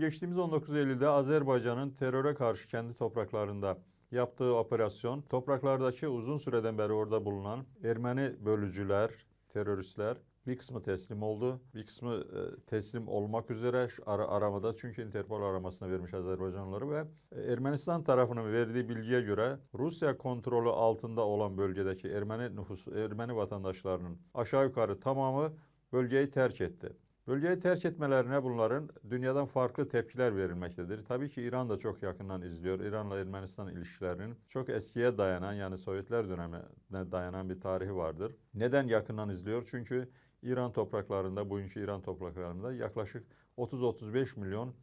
Geçtiğimiz 19 Eylül'de Azerbaycan'ın teröre karşı kendi topraklarında yaptığı operasyon, topraklardaki uzun süreden beri orada bulunan Ermeni bölücüler, teröristler bir kısmı teslim oldu. Bir kısmı e, teslim olmak üzere ara, aramada çünkü Interpol aramasına vermiş Azerbaycanlıları ve e, Ermenistan tarafının verdiği bilgiye göre Rusya kontrolü altında olan bölgedeki Ermeni nüfus, Ermeni vatandaşlarının aşağı yukarı tamamı bölgeyi terk etti. Bölgeyi terk etmelerine bunların dünyadan farklı tepkiler verilmektedir. Tabii ki İran da çok yakından izliyor. İran'la Ermenistan ilişkilerinin çok eskiye dayanan yani Sovyetler dönemine dayanan bir tarihi vardır. Neden yakından izliyor? Çünkü İran topraklarında, bugünkü İran topraklarında yaklaşık 30-35 milyon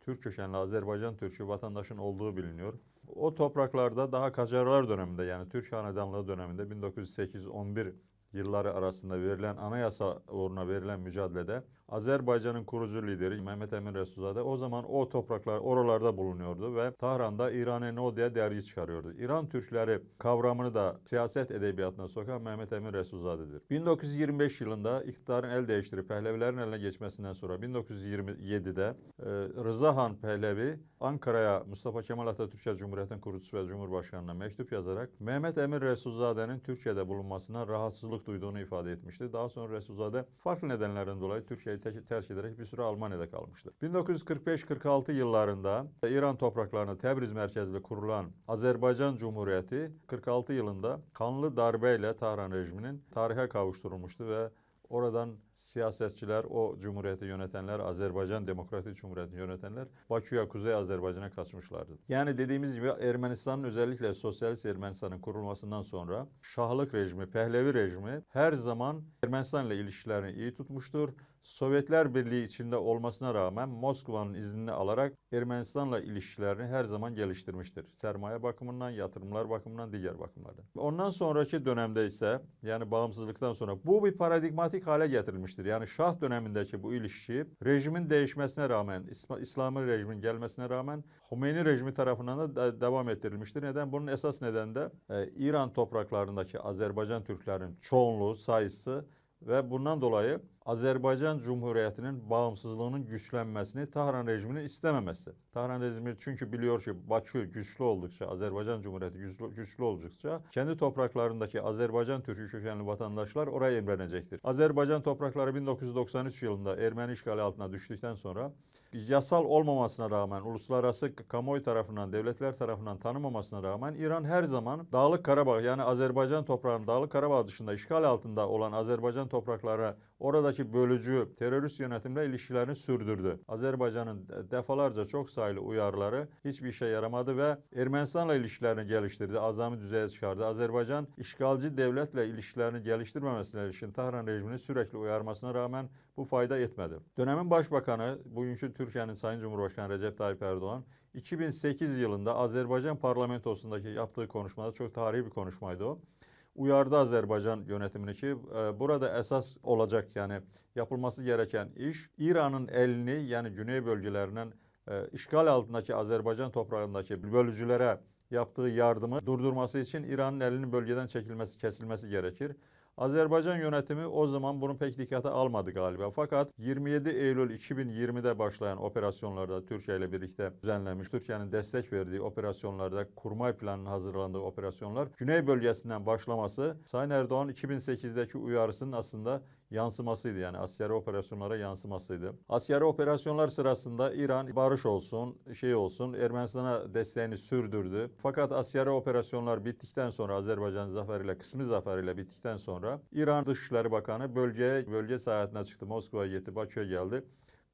Türk kökenli Azerbaycan Türkçü vatandaşın olduğu biliniyor. O topraklarda daha Kacarlar döneminde yani Türk Hanedanlığı döneminde 1908-11 yılları arasında verilen anayasa uğruna verilen mücadelede Azerbaycan'ın kurucu lideri Mehmet Emin Resulzade o zaman o topraklar oralarda bulunuyordu ve Tahran'da İran-ı No diye dergi çıkarıyordu. İran Türkleri kavramını da siyaset edebiyatına sokan Mehmet Emin Resulzade'dir. 1925 yılında iktidarın el değiştirip Pehlevilerin eline geçmesinden sonra 1927'de e, Rıza Han Pehlevi Ankara'ya Mustafa Kemal Atatürk'e Cumhuriyet'in kurucusu ve Cumhurbaşkanı'na mektup yazarak Mehmet Emin Resulzade'nin Türkiye'de bulunmasından rahatsızlık duyduğunu ifade etmişti. Daha sonra Resulzade farklı nedenlerden dolayı Türkiye'yi te- terk ederek bir süre Almanya'da kalmıştı. 1945-46 yıllarında İran topraklarına Tebriz merkezli kurulan Azerbaycan Cumhuriyeti 46 yılında kanlı darbeyle Tahran rejiminin tarihe kavuşturulmuştu ve Oradan siyasetçiler, o cumhuriyeti yönetenler, Azerbaycan Demokratik Cumhuriyeti yönetenler Bakü'ye, Kuzey Azerbaycan'a kaçmışlardı. Yani dediğimiz gibi Ermenistan'ın özellikle Sosyalist Ermenistan'ın kurulmasından sonra Şahlık rejimi, Pehlevi rejimi her zaman Ermenistan ile ilişkilerini iyi tutmuştur. Sovyetler Birliği içinde olmasına rağmen Moskova'nın iznini alarak Ermenistan'la ilişkilerini her zaman geliştirmiştir. Sermaye bakımından, yatırımlar bakımından, diğer bakımlardan. Ondan sonraki dönemde ise yani bağımsızlıktan sonra bu bir paradigmatik hale getirilmiştir. Yani Şah dönemindeki bu ilişki rejimin değişmesine rağmen, İsla- İslami rejimin gelmesine rağmen Hümeyni rejimi tarafından da de- devam ettirilmiştir. Neden? Bunun esas nedeni de e, İran topraklarındaki Azerbaycan Türklerin çoğunluğu, sayısı ve bundan dolayı Azerbaycan Cumhuriyeti'nin bağımsızlığının güçlenmesini Tahran rejiminin istememesi. Tahran rejimi çünkü biliyor ki Bakü güçlü oldukça, Azerbaycan Cumhuriyeti güçlü, güçlü oldukça kendi topraklarındaki Azerbaycan Türk'ü kökenli vatandaşlar oraya emrenecektir. Azerbaycan toprakları 1993 yılında Ermeni işgali altına düştükten sonra yasal olmamasına rağmen, uluslararası kamuoyu tarafından, devletler tarafından tanımamasına rağmen İran her zaman Dağlık Karabağ yani Azerbaycan toprağının Dağlık Karabağ dışında işgal altında olan Azerbaycan toprakları oradaki bölücü terörist yönetimle ilişkilerini sürdürdü. Azerbaycan'ın de- defalarca çok sayılı uyarıları hiçbir işe yaramadı ve Ermenistan'la ilişkilerini geliştirdi. Azami düzeye çıkardı. Azerbaycan işgalci devletle ilişkilerini geliştirmemesine ilişkin Tahran rejiminin sürekli uyarmasına rağmen bu fayda etmedi. Dönemin başbakanı, bugünkü Türkiye'nin Sayın Cumhurbaşkanı Recep Tayyip Erdoğan 2008 yılında Azerbaycan parlamentosundaki yaptığı konuşmada çok tarihi bir konuşmaydı o uyardı Azerbaycan yönetimini ki e, burada esas olacak yani yapılması gereken iş İran'ın elini yani güney bölgelerinden e, işgal altındaki Azerbaycan toprağındaki bölücülere yaptığı yardımı durdurması için İran'ın elinin bölgeden çekilmesi, kesilmesi gerekir. Azerbaycan yönetimi o zaman bunu pek dikkate almadı galiba. Fakat 27 Eylül 2020'de başlayan operasyonlarda Türkiye ile birlikte düzenlenmiş, Türkiye'nin destek verdiği operasyonlarda kurmay planının hazırlandığı operasyonlar Güney bölgesinden başlaması Sayın Erdoğan 2008'deki uyarısının aslında yansımasıydı yani askeri operasyonlara yansımasıydı. Askeri operasyonlar sırasında İran barış olsun, şey olsun Ermenistan'a desteğini sürdürdü. Fakat askeri operasyonlar bittikten sonra Azerbaycan zaferiyle, kısmi zaferiyle bittikten sonra İran Dışişleri Bakanı bölgeye, bölge seyahatine çıktı. Moskova'ya gitti, Bakü'ye geldi.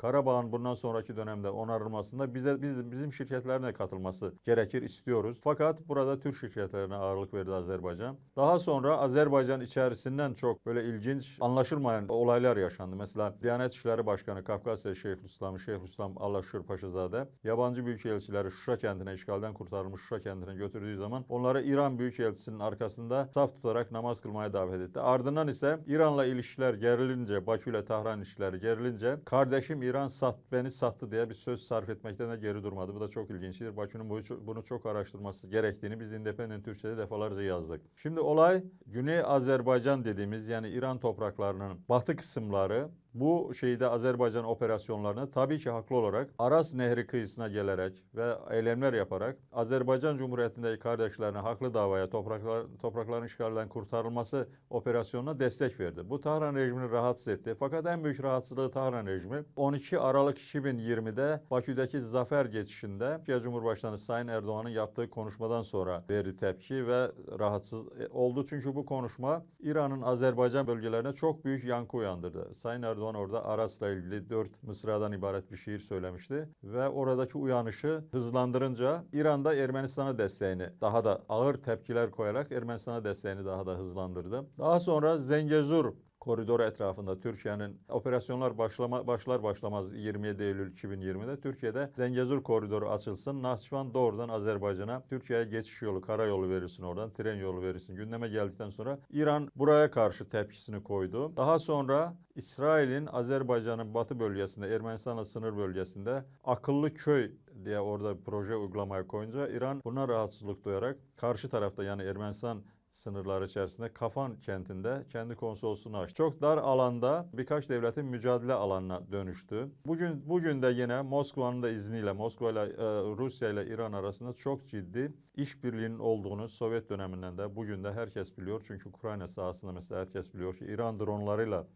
Karabağ'ın bundan sonraki dönemde onarılmasında bize biz, bizim şirketlerin de katılması gerekir istiyoruz. Fakat burada Türk şirketlerine ağırlık verdi Azerbaycan. Daha sonra Azerbaycan içerisinden çok böyle ilginç anlaşılmayan olaylar yaşandı. Mesela Diyanet İşleri Başkanı Kafkasya Şeyhülislam, Şeyhülislam Allah Şükür Paşazade yabancı büyükelçileri Şuşa kentine işgalden kurtarılmış Şuşa kentine götürdüğü zaman onları İran Büyükelçisi'nin arkasında saf tutarak namaz kılmaya davet etti. Ardından ise İran'la ilişkiler gerilince, Bakü ile Tahran ilişkileri gerilince kardeşim İran sat, beni sattı diye bir söz sarf etmekten de geri durmadı. Bu da çok ilginçtir. Bakü'nün bunu, çok araştırması gerektiğini biz Independent Türkçe'de defalarca yazdık. Şimdi olay Güney Azerbaycan dediğimiz yani İran topraklarının batı kısımları bu şeyde Azerbaycan operasyonlarını tabii ki haklı olarak Aras Nehri kıyısına gelerek ve eylemler yaparak Azerbaycan Cumhuriyeti'ndeki kardeşlerine haklı davaya topraklar, toprakların işgalinden kurtarılması operasyonuna destek verdi. Bu Tahran rejimini rahatsız etti. Fakat en büyük rahatsızlığı Tahran rejimi 12 Aralık 2020'de Bakü'deki zafer geçişinde Türkiye Cumhurbaşkanı Sayın Erdoğan'ın yaptığı konuşmadan sonra verdi tepki ve rahatsız oldu. Çünkü bu konuşma İran'ın Azerbaycan bölgelerine çok büyük yankı uyandırdı. Sayın Erdoğan orada Aras'la ilgili dört mısradan ibaret bir şiir söylemişti ve oradaki uyanışı hızlandırınca İran'da Ermenistan'a desteğini daha da ağır tepkiler koyarak Ermenistan'a desteğini daha da hızlandırdı. Daha sonra Zengezur koridoru etrafında Türkiye'nin operasyonlar başlama, başlar başlamaz 27 Eylül 2020'de Türkiye'de Zengezur koridoru açılsın. Nahçıvan doğrudan Azerbaycan'a Türkiye'ye geçiş yolu, karayolu verirsin oradan, tren yolu verirsin. Gündeme geldikten sonra İran buraya karşı tepkisini koydu. Daha sonra İsrail'in Azerbaycan'ın batı bölgesinde, Ermenistan'la sınır bölgesinde akıllı köy diye orada proje uygulamaya koyunca İran buna rahatsızlık duyarak karşı tarafta yani Ermenistan sınırları içerisinde Kafan kentinde kendi konsolosluğunu açtı. Çok dar alanda birkaç devletin mücadele alanına dönüştü. Bugün bugün de yine Moskova'nın da izniyle Moskova ile e, Rusya ile İran arasında çok ciddi işbirliğinin olduğunu Sovyet döneminden de bugün de herkes biliyor. Çünkü Ukrayna sahasında mesela herkes biliyor ki İran dronlarıyla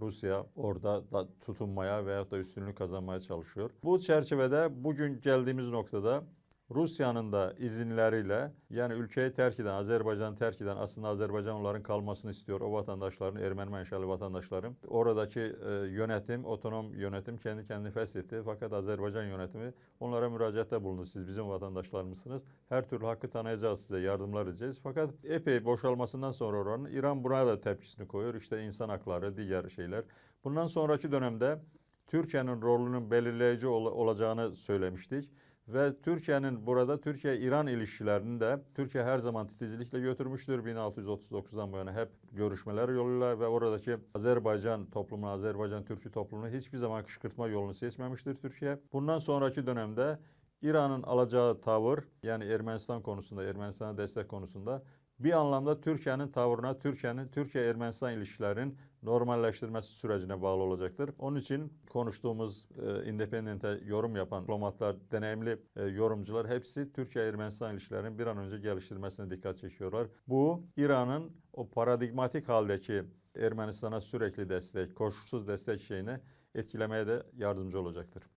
Rusya orada da tutunmaya veyahut da üstünlük kazanmaya çalışıyor. Bu çerçevede bugün geldiğimiz noktada Rusya'nın da izinleriyle yani ülkeyi terk eden, Azerbaycan'ı terk eden aslında Azerbaycan onların kalmasını istiyor. O vatandaşların, Ermeni menşeli vatandaşların. Oradaki e, yönetim, otonom yönetim kendi kendini feshetti. Fakat Azerbaycan yönetimi onlara müracaatte bulundu. Siz bizim vatandaşlarımızsınız. Her türlü hakkı tanıyacağız size, yardımlar edeceğiz. Fakat epey boşalmasından sonra oranın İran buna da tepkisini koyuyor. İşte insan hakları, diğer şeyler. Bundan sonraki dönemde Türkiye'nin rolünün belirleyici ol- olacağını söylemiştik. Ve Türkiye'nin burada Türkiye-İran ilişkilerini de Türkiye her zaman titizlikle götürmüştür. 1639'dan bu yana hep görüşmeler yoluyla ve oradaki Azerbaycan toplumunu, Azerbaycan Türkçü toplumunu hiçbir zaman kışkırtma yolunu seçmemiştir Türkiye. Bundan sonraki dönemde İran'ın alacağı tavır yani Ermenistan konusunda, Ermenistan'a destek konusunda bir anlamda Türkiye'nin tavrına, Türkiye'nin Türkiye-Ermenistan ilişkilerinin normalleştirmesi sürecine bağlı olacaktır. Onun için konuştuğumuz e, Independent'e yorum yapan diplomatlar, deneyimli e, yorumcular hepsi Türkiye-Ermenistan ilişkilerinin bir an önce geliştirmesine dikkat çekiyorlar. Bu İran'ın o paradigmatik haldeki Ermenistan'a sürekli destek, koşulsuz destek şeyini etkilemeye de yardımcı olacaktır.